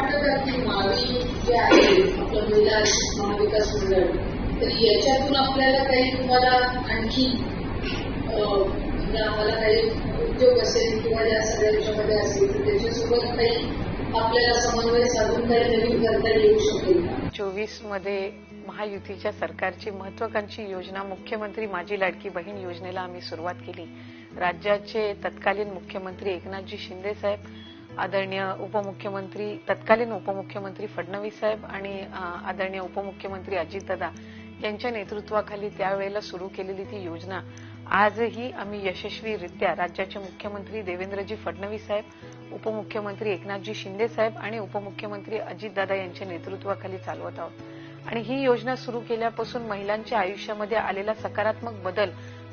की जे आहे आपलं महिला महाविकास मंडळ तर याच्यातून आपल्याला काही तुम्हाला आणखी म्हणजे आम्हाला काही उद्योग असेल किंवा या असेल तर त्याच्यासोबत काही आपल्याला समन्वय साधून काही नवीन करता येऊ शकेल चोवीसमध्ये महायुतीच्या सरकारची महत्वाकांक्षी योजना मुख्यमंत्री माझी लाडकी बहीण योजनेला आम्ही सुरुवात केली. राज्याचे तत्कालीन मुख्यमंत्री एकनाथजी शिंदे साहेब आदरणीय उपमुख्यमंत्री तत्कालीन उपमुख्यमंत्री फडणवीस साहेब आणि आदरणीय उपमुख्यमंत्री अजितदादा यांच्या नेतृत्वाखाली त्यावेळेला सुरू केलेली ती योजना. आजही आम्ही यशस्वीरित्या राज्याचे मुख्यमंत्री देवेंद्रजी फडणवीस साहेब उपमुख्यमंत्री एकनाथजी शिंदे साहेब आणि उपमुख्यमंत्री अजितदादा यांच्या नेतृत्वाखाली चालवत आहोत. आणि ही योजना सुरू केल्यापासून महिलांच्या आयुष्यामध्ये आलेला सकारात्मक बदल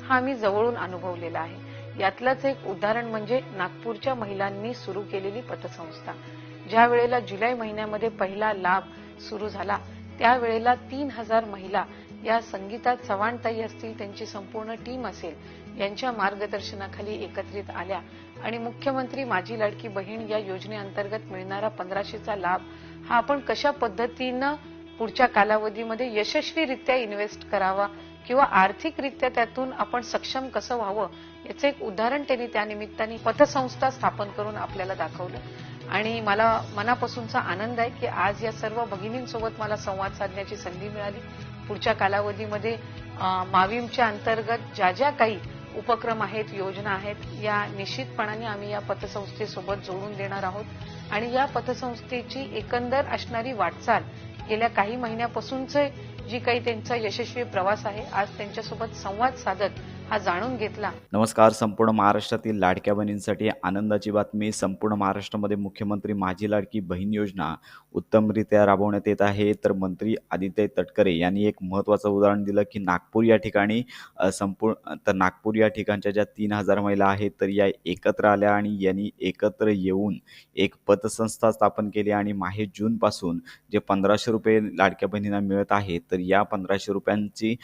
हा आम्ही जवळून अनुभवलेला आहे. यातलंच एक उदाहरण म्हणजे नागपूरच्या महिलांनी सुरू केलेली पतसंस्था. ज्या वेळेला जुलै महिन्यामध्ये पहिला लाभ सुरू झाला त्यावेळेला तीन हजार महिला या संगीतात चव्हाणताई असतील त्यांची संपूर्ण टीम असेल यांच्या मार्गदर्शनाखाली एकत्रित आल्या आणि मुख्यमंत्री माझी लाडकी बहीण या योजनेअंतर्गत मिळणारा पंधराशेचा लाभ हा आपण कशा पद्धतीनं पुढच्या कालावधीमध्ये यशस्वीरित्या इन्व्हेस्ट करावा किंवा आर्थिकरित्या त्यातून आपण सक्षम कसं व्हावं याचं एक उदाहरण त्यांनी त्यानिमित्ताने पथसंस्था स्थापन करून आपल्याला दाखवलं. आणि मला मनापासूनचा आनंद आहे की आज या सर्व भगिनींसोबत मला संवाद साधण्याची संधी मिळाली. पुढच्या कालावधीमध्ये मावीमच्या माविमच्या अंतर्गत ज्या ज्या काही उपक्रम आहेत योजना आहेत या निश्चितपणाने आम्ही या पतसंस्थेसोबत जोडून देणार आहोत. आणि या पतसंस्थेची एकंदर असणारी वाटचाल गेल्या काही महिन्यापासूनचे जी काही त्यांचा यशस्वी प्रवास आहे आज त्यांच्यासोबत संवाद साधत हा जाणून घेतला. नमस्कार संपूर्ण महाराष्ट्रातील लाडक्या बहिणींसाठी आनंदाची बातमी. संपूर्ण महाराष्ट्रामध्ये मुख्यमंत्री माझी लाडकी बहीण योजना उत्तमरित्या राबवण्यात येत आहे. तर मंत्री आदित्य तटकरे यांनी एक महत्त्वाचं उदाहरण दिलं की नागपूर या ठिकाणी संपूर्ण तर नागपूर या ठिकाणच्या ज्या तीन हजार महिला आहेत तर या एकत्र आल्या आणि यांनी एकत्र येऊन एक पतसंस्था स्थापन केली आणि माहे जूनपासून जे पंधराशे रुपये लाडक्या बहिणींना मिळत आहेत तर या पंधराशे रुपयांची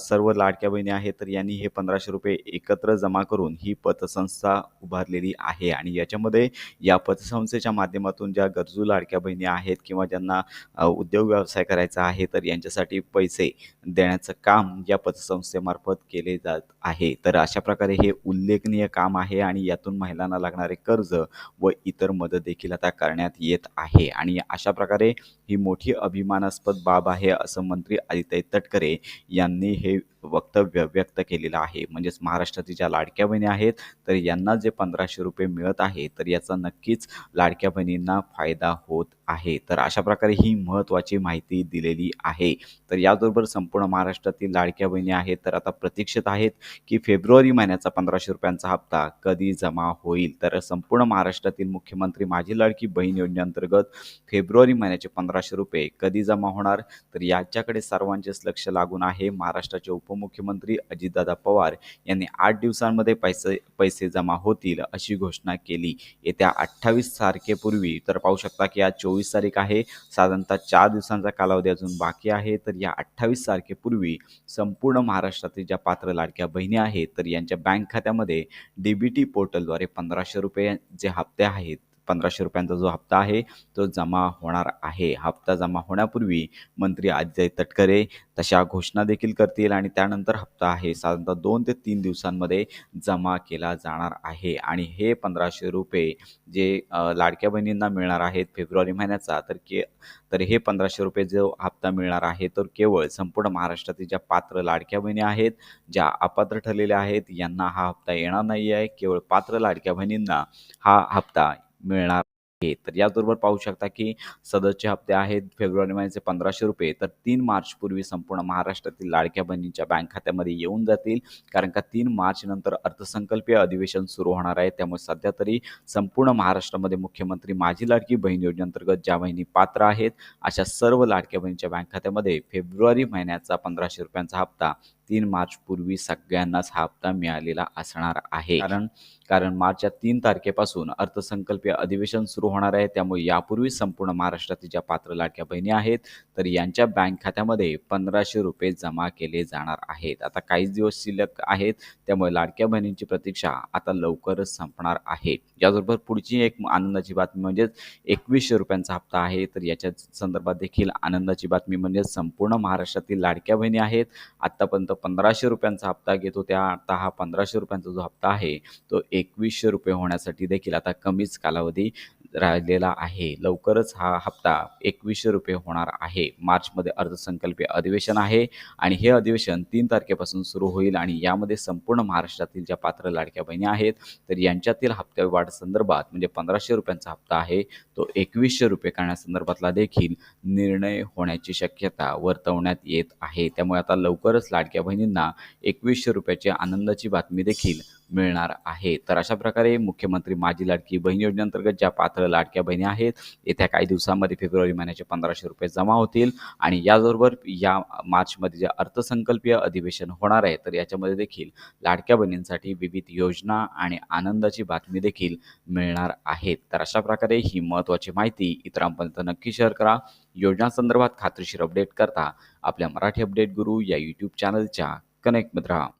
सर्व लाडक्या बहिणी आहेत तर यांनी हे पंधराशे रुपये एकत्र जमा करून ही पतसंस्था उभारलेली आहे. आणि याच्यामध्ये या पतसंस्थेच्या माध्यमातून ज्या गरजू लाडक्या बहिणी आहेत किंवा ज्यांना उद्योग व्यवसाय करायचा आहे तर यांच्यासाठी पैसे देण्याचं काम या पतसंस्थेमार्फत केले जात आहे. तर अशा प्रकारे हे उल्लेखनीय काम आहे आणि यातून महिलांना लागणारे कर्ज व इतर मदत देखील आता करण्यात येत आहे. आणि अशा प्रकारे ही मोठी अभिमानास्पद बाब आहे असं मंत्री आदित्य तटकरे यांनी हे वक्तव्य व्यक्त केलेलं आहे. म्हणजेच महाराष्ट्रातील ज्या लाडक्या बहिणी आहेत तर यांना जे पंधराशे रुपये मिळत आहे तर याचा नक्कीच लाडक्या बहिणींना फायदा होत आहे. तर अशा प्रकारे ही महत्त्वाची माहिती दिलेली आहे. तर याबरोबर संपूर्ण महाराष्ट्रातील लाडक्या बहिणी आहेत तर आता प्रतीक्षित आहेत की फेब्रुवारी महिन्याचा पंधराशे रुपयांचा हप्ता कधी जमा होईल? तर संपूर्ण महाराष्ट्रातील मुख्यमंत्री माझी लाडकी बहीण योजनेअंतर्गत फेब्रुवारी महिन्याचे पंधराशे रुपये कधी जमा होणार? तर याच्याकडे सर्वांचेच लक्ष लागून आहे. महाराष्ट्राचे उप उपमुख्यमंत्री अजितदादा पवार यांनी आठ दिवसांमध्ये पैसे पैसे जमा होतील अशी घोषणा केली. येत्या अठ्ठावीस तारखेपूर्वी तर पाहू शकता की आज चोवीस तारीख आहे. साधारणतः चार दिवसांचा कालावधी अजून बाकी आहे. तर या अठ्ठावीस तारखेपूर्वी संपूर्ण महाराष्ट्रातील ज्या पात्र लाडक्या बहिणी आहेत तर यांच्या बँक खात्यामध्ये डी बी टी पोर्टलद्वारे पंधराशे रुपये जे हप्ते आहेत पंधराशे रुपयांचा जो हप्ता आहे तो जमा होणार आहे. हप्ता जमा होण्यापूर्वी मंत्री आदित्य तटकरे तशा घोषणा देखील करतील आणि त्यानंतर हप्ता आहे साधारणतः दोन ते तीन दिवसांमध्ये जमा केला जाणार आहे. आणि हे पंधराशे रुपये जे लाडक्या बहिणींना मिळणार आहेत फेब्रुवारी महिन्याचा तर के तर हे पंधराशे रुपये जो हप्ता मिळणार आहे तर केवळ संपूर्ण महाराष्ट्रातील ज्या पात्र लाडक्या बहिणी आहेत ज्या अपात्र ठरलेल्या आहेत यांना हा हप्ता येणार नाही आहे केवळ पात्र लाडक्या बहिणींना हा हप्ता मिळणार आहे. तर याचबरोबर पाहू शकता की सदरचे हप्ते आहेत फेब्रुवारी महिन्याचे पंधराशे रुपये. तर तीन मार्चपूर्वी संपूर्ण महाराष्ट्रातील लाडक्या बहिणींच्या बँक खात्यामध्ये येऊन जातील. कारण का तीन मार्च नंतर अर्थसंकल्पीय अधिवेशन सुरू होणार आहे. त्यामुळे सध्या तरी संपूर्ण महाराष्ट्रामध्ये मुख्यमंत्री माझी लाडकी बहीण योजनेअंतर्गत ज्या बहिणी पात्र आहेत अशा सर्व लाडक्या बहिणीच्या बँक खात्यामध्ये फेब्रुवारी महिन्याचा पंधराशे रुपयांचा हप्ता तीन मार्च पूर्वी सगळ्यांनाच हा हप्ता मिळालेला असणार आहे. कारण कारण मार्चच्या तीन तारखेपासून अर्थसंकल्पीय अधिवेशन सुरू होणार आहे. त्यामुळे यापूर्वी संपूर्ण महाराष्ट्रातील ज्या पात्र लाडक्या बहिणी आहेत तर यांच्या बँक खात्यामध्ये पंधराशे रुपये जमा केले जाणार आहेत. आता काहीच दिवस शिल्लक आहेत त्यामुळे लाडक्या बहिणींची प्रतीक्षा आता लवकरच संपणार आहे. याचबरोबर पुढची एक आनंदाची बातमी म्हणजेच एकवीसशे रुपयांचा हप्ता आहे. तर याच्या संदर्भात देखील आनंदाची बातमी म्हणजे संपूर्ण महाराष्ट्रातील लाडक्या बहिणी आहेत. आत्तापर्यंत पंधराशे रुपयांचा हप्ता घेत होत्या. आता हा पंधराशे रुपयांचा जो हप्ता आहे तो एकवीसशे रुपये होण्यासाठी देखील आता कमीच कालावधी राहिलेला आहे. लवकरच हा हप्ता एकवीसशे रुपये होणार आहे. मार्चमध्ये अर्थसंकल्पीय अधिवेशन आहे आणि हे अधिवेशन तीन तारखेपासून सुरू होईल आणि यामध्ये संपूर्ण महाराष्ट्रातील ज्या पात्र लाडक्या बहिणी आहेत तर यांच्यातील हप्त्या वाढ संदर्भात म्हणजे पंधराशे रुपयांचा हप्ता आहे तो एकवीसशे रुपये करण्यासंदर्भातला देखील निर्णय होण्याची शक्यता वर्तवण्यात येत आहे. त्यामुळे आता लवकरच लाडक्या बहिणींना एकवीसशे रुपयाची आनंदाची बातमी देखील मिळणार आहे. तर अशा प्रकारे मुख्यमंत्री माझी लाडकी बहीण योजनेअंतर्गत ज्या पात्र लाडक्या बहिणी आहेत येत्या काही दिवसांमध्ये फेब्रुवारी महिन्याचे पंधराशे रुपये जमा होतील आणि याचबरोबर या मार्चमध्ये जे अर्थसंकल्पीय अधिवेशन होणार आहे तर याच्यामध्ये देखील लाडक्या बहिणींसाठी विविध योजना आणि आनंदाची बातमी देखील मिळणार आहेत. तर अशा प्रकारे ही महत्त्वाची माहिती इतरांपर्यंत नक्की शेअर करा. योजनासंदर्भात खात्रीशीर अपडेट करता आपल्या मराठी अपडेट गुरु या यूट्यूब चॅनलच्या कनेक्ट राहा